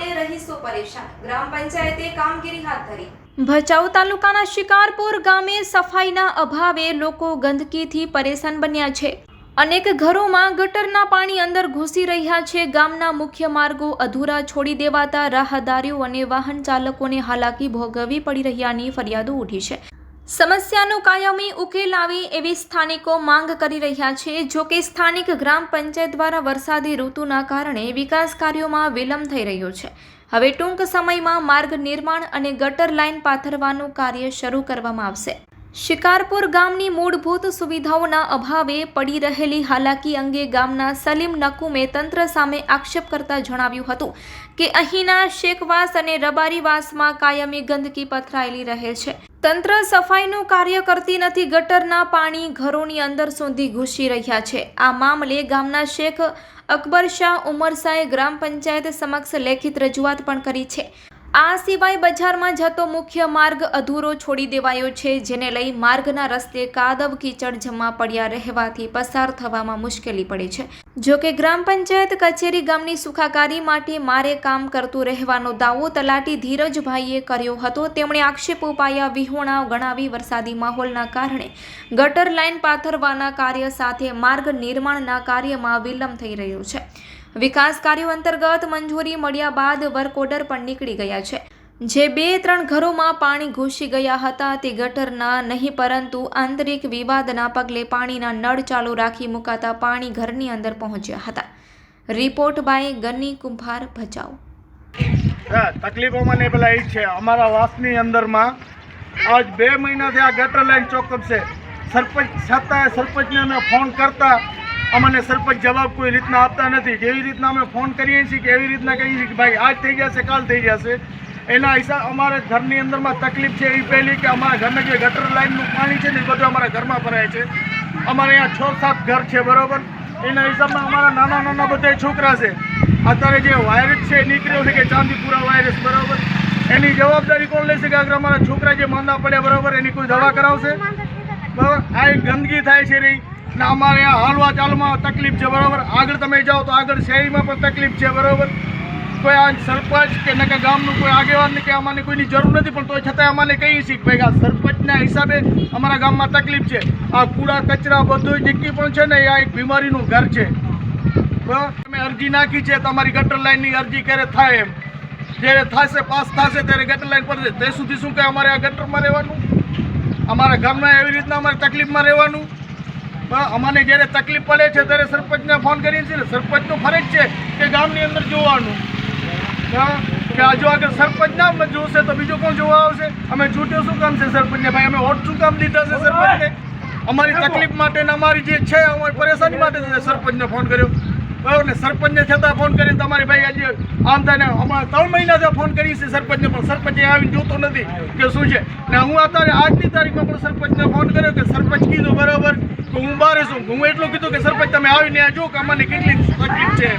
મામલે રહીશો પરેશાન. ગ્રામ પંચાયતે કામગીરી હાથ ધરી. ભચાઉ તાલુકાના શિકારપુર ગામે સફાઈના અભાવે લોકો ગંદકીથી પરેશાન બન્યા છે. અનેક ઘરોમાં ગટરના પાણી અંદર ઘૂસી રહ્યા છે. ગામના મુખ્ય માર્ગો અધૂરા છોડી દેવાતા રાહદારીઓ અને વાહન ચાલકોને હાલાકી ભોગવવી પડી રહ્યાની ફરિયાદો ઉઠી છે. સમસ્યાનો કાયમી ઉકેલ આવે એવી સ્થાનિકો માંગ કરી રહ્યા છે. જો કે સ્થાનિક ગ્રામ પંચાયત દ્વારા વરસાદી ઋતુના કારણે વિકાસ કાર્યોમાં વિલંબ થઈ રહ્યો છે. હવે ટૂંક સમયમાં માર્ગ નિર્માણ અને ગટર લાઇન પાથરવાનું કાર્ય શરૂ કરવામાં આવશે. શિકારપુર ગામની મૂળભૂત સુવિધાઓના અભાવે પડી રહેલી હાલાકી અંગે ગામના સલીમ નકુમે તંત્ર સામે આક્ષેપ કરતા જણાવ્યું હતું કે અહીંના શેકવાસ અને રબારીવાસમાં કાયમી ગંદકી પથરાયેલી રહે છે. તંત્ર સફાઈનું કાર્ય કરતી નથી, ગટરના પાણી ઘરોની અંદર સુધી ઘૂસી રહ્યા છે. આ મામલે ગામના શેખ અકબર શાહ ઉમરશાહે ગ્રામ પંચાયત સમક્ષ લેખિત રજૂઆત પણ કરી છે. આ સિવાય બજારમાં જતો મુખ્ય માર્ગ અધૂરો છોડી દેવાયો છે, જેને લઈ માર્ગના રસ્તે કાદવ કીચડ જમા પડ્યા રહેવાથી પસાર થવામાં મુશ્કેલી પડે છે. જો કે ગ્રામ પંચાયત કચેરી ગામની સુખાકારી માટે મારે કામ કરતું રહેવાનો દાવો તલાટી ધીરજભાઈએ કર્યો હતો. તેમણે આક્ષેપો પાયા વિહોણા ગણાવી વરસાદી માહોલના કારણે ગટર લાઇન પાથરવાના કાર્ય સાથે માર્ગ નિર્માણના કાર્યમાં વિલંબ થઈ રહ્યો છે. વિકાસ કાર્યો અંતર્ગત મંજૂરી મળ્યા બાદ વર્ક પણ નીકળી ગયા છે. જે બે ત્રણ ઘરોમાં પાણી ઘૂસી ગયા હતા તે ગટરના નહીં પરંતુ આંતરિક વિવાદના પગલે પાણીના નળ ચાલુ રાખી મુકાતા પાણી ઘરની અંદર પહોંચ્યા હતા. રિપોર્ટ બાય ગની કુંભાર ભચાઉ. તકલીફો તકલીફોમાં પેલા એ છે. અમારા વાસની અંદરમાં આજ બે મહિનાથી આ ગટર લાઈન ચોકઅપ છે. સરપંચ છતાં સરપંચને અમે ફોન કરતા અમને સરપંચ જવાબ કોઈ રીતના આપતા નથી. જેવી રીતના અમે ફોન કરીએ છીએ કે એવી રીતના કહીએ છીએ કે ભાઈ આજ થઈ જશે કાલ થઈ જશે એના હિસાબ અમારે ઘરની અંદરમાં તકલીફ છે એ પહેલી કે અમારા ઘરના જે ગટર લાઈનનું પાણી છે ને એ બધું અમારા ઘરમાં ભરાય છે. અમારે અહીંયા છ સાત ઘર છે, બરાબર? એના હિસાબમાં અમારા નાના નાના બધા છોકરા છે. અત્યારે જે વાયરસ છે નીકળ્યો છે કે ચાંદીપુરા વાયરસ બરાબર? એની જવાબદારી કોણ લેશે કે આગળ અમારા છોકરા જે માંદા પડ્યા, બરાબર? એની કોઈ દવા કરાવશે? બરાબર? આ એક ગંદકી થાય છે રહી ને, અમારે હાલવા ચાલમાં તકલીફ છે, બરાબર? આગળ તમે જાઓ તો આગળ શહેરીમાં પણ તકલીફ છે, બરાબર? કોઈ આ સરપંચ કે નકે ગામનું કોઈ આગેવાન કે અમારે કોઈની જરૂર નથી, પણ તો છતાંય અમારે કહીએ છીએ ભાઈ, આ સરપંચના હિસાબે અમારા ગામમાં તકલીફ છે. આ કૂડા, કચરા બધું જેટલી પણ છે ને આ એક બીમારીનું ઘર છે. તમે અરજી નાખી છે, તમારી ગટર લાઈનની અરજી ક્યારે થાય એમ? જ્યારે થશે, પાસ થશે, ત્યારે ગટર લાઇન પર તે સુધી શું કે અમારે આ ગટરમાં રહેવાનું? અમારા ગામમાં એવી રીતના અમારે તકલીફમાં રહેવાનું? બરાબર અમને જ્યારે તકલીફ પડે છે ત્યારે સરપંચને ફોન કરીએ છીએ સરપંચનો ફરજ છે કે ગામની અંદર જોવાનું? કે જો આગળ સરપંચ ના અમને જોશે તો બીજું કોણ જોવા આવશે? અમે છૂટ્યો શું કામ છે સરપંચને? ભાઈ અમે હોટ શું કામ દીધા છે સરપંચને. અમારી તકલીફ માટે ને અમારી જે છે અમારી પરેશાની માટે સરપંચને ફોન કર્યો. બરાબર ને સરપંચને છતાં ફોન કરીને તમારી ભાઈ આજે આમ થાય ને અમારે ત્રણ મહિનાથી ફોન કરીએ છીએ સરપંચને, પણ સરપંચે આવીને જોતો નથી કે શું છે. ને હું અત્યારે આજની તારીખમાં પણ સરપંચને ફોન કર્યો કે સરપંચ કીધું બરાબર તો હું બહાર છું. હું એટલું કીધું કે સરપંચ તમે આવીને જો કે અમને કેટલી તકલીફ છે.